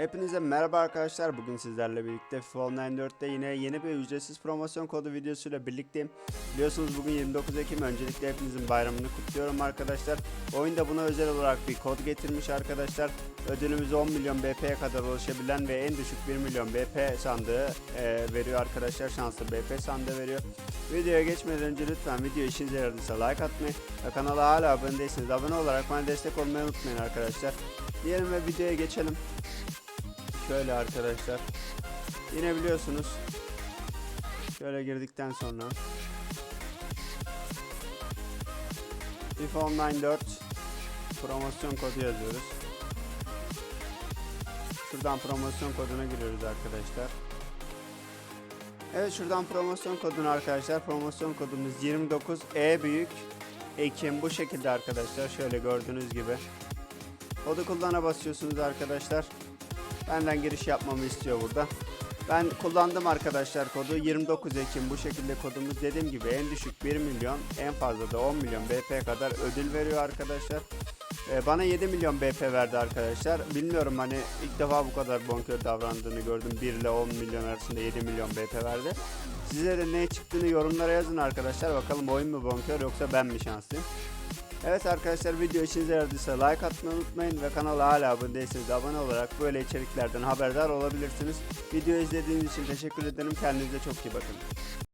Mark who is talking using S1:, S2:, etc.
S1: Hepinize merhaba arkadaşlar. Bugün sizlerle birlikte FIFA Online 4'te yine yeni bir ücretsiz promosyon kodu videosuyla birlikteyim. Biliyorsunuz bugün 29 Ekim. Öncelikle hepinizin bayramını kutluyorum arkadaşlar. Oyunda buna özel olarak bir kod getirmiş arkadaşlar. Ödülümüz 10 milyon BP'ye kadar ulaşabilen ve en düşük 1 milyon BP sandığı e, veriyor arkadaşlar. Şanslı BP sandığı veriyor. Videoya geçmeden önce lütfen video işinize yaradıysa like atmayı ve kanala hala abone değilseniz abone olarak bana destek olmayı unutmayın arkadaşlar. Diyelim ve videoya geçelim. Şöyle arkadaşlar. Yine biliyorsunuz. Şöyle girdikten sonra. FIFA Online 4 promosyon kodu yazıyoruz. Şuradan promosyon koduna giriyoruz arkadaşlar. Evet şuradan promosyon kodunu arkadaşlar. Promosyon kodumuz 29 E büyük Ekim bu şekilde arkadaşlar. Şöyle gördüğünüz gibi. Kodu kullana basıyorsunuz arkadaşlar. Benden giriş yapmamı istiyor burada. Ben kullandım arkadaşlar kodu 29 Ekim bu şekilde kodumuz dediğim gibi en düşük 1 milyon en fazla da 10 milyon BP kadar ödül veriyor arkadaşlar. Ee, bana 7 milyon BP verdi arkadaşlar. Bilmiyorum hani ilk defa bu kadar bonkör davrandığını gördüm. 1 ile 10 milyon arasında 7 milyon BP verdi. Size de ne çıktığını yorumlara yazın arkadaşlar. Bakalım oyun mu bonkör yoksa ben mi şanslıyım. Evet arkadaşlar video işinize yaradıysa like atmayı unutmayın ve kanala hala abone değilseniz abone olarak böyle içeriklerden haberdar olabilirsiniz. Video izlediğiniz için teşekkür ederim. Kendinize çok iyi bakın.